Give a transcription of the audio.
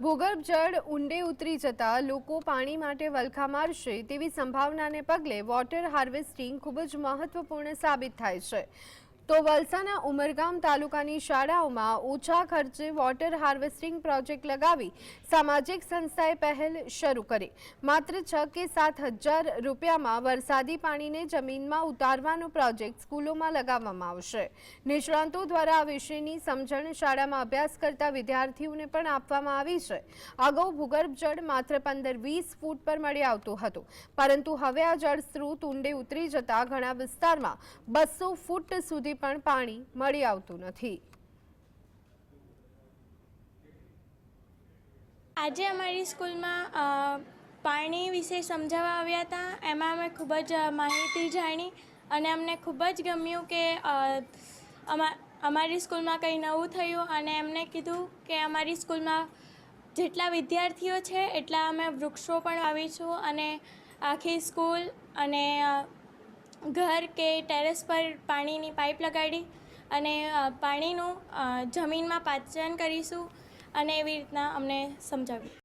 ભૂગર્ભ જળ ઊંડે ઉતરી જતા લોકો પાણી માટે વલખા મારશે તેવી સંભાવનાને પગલે વોટર હાર્વેસ્ટિંગ ખૂબ જ મહત્વપૂર્ણ સાબિત થાય છે. તો વલસાડના ઉમરગામ તાલુકાની શાળાઓમાં ઓછા ખર્ચે વોટર હાર્વેસ્ટિંગ પ્રોજેક્ટ લગાવી સામાજિક સંસ્થાએ પહેલ શરૂ કરી. માત્ર છ કે સાત હજાર રૂપિયામાં વરસાદી પાણીને જમીનમાં ઉતારવાનો પ્રોજેક્ટ સ્કૂલોમાં લગાવવામાં આવશે. નિષ્ણાંતો દ્વારા આ વિષયની સમજણ શાળામાં અભ્યાસ કરતા વિદ્યાર્થીઓને પણ આપવામાં આવી છે. અગાઉ ભૂગર્ભ જળ માત્ર પંદર વીસ ફૂટ પર મળી આવતું હતું, પરંતુ હવે આ જળ સ્ત્રોત ઊંડે ઉતરી જતા ઘણા વિસ્તારમાં બસો ફૂટ સુધી પણ પાણી મળી આવતું નથી. આજે અમારી સ્કૂલમાં પાણી વિશે સમજાવવા આવ્યા હતા. એમાં અમે ખૂબ જ માહિતી જાણી અને અમને ખૂબ જ ગમ્યું કે અમા, અમારી સ્કૂલમાં કંઈ નવું થયું અને એમને કીધું કે અમારી સ્કૂલમાં જેટલા વિદ્યાર્થીઓ છે એટલા અમે વૃક્ષો પણ વાવીશું અને આખી સ્કૂલ અને ઘર કે ટેરેસ પર પાણીની પાઇપ લગાડી અને પાણીનું જમીનમાં પાચન કરીશું અને એવી રીતના અમને સમજાવ્યું.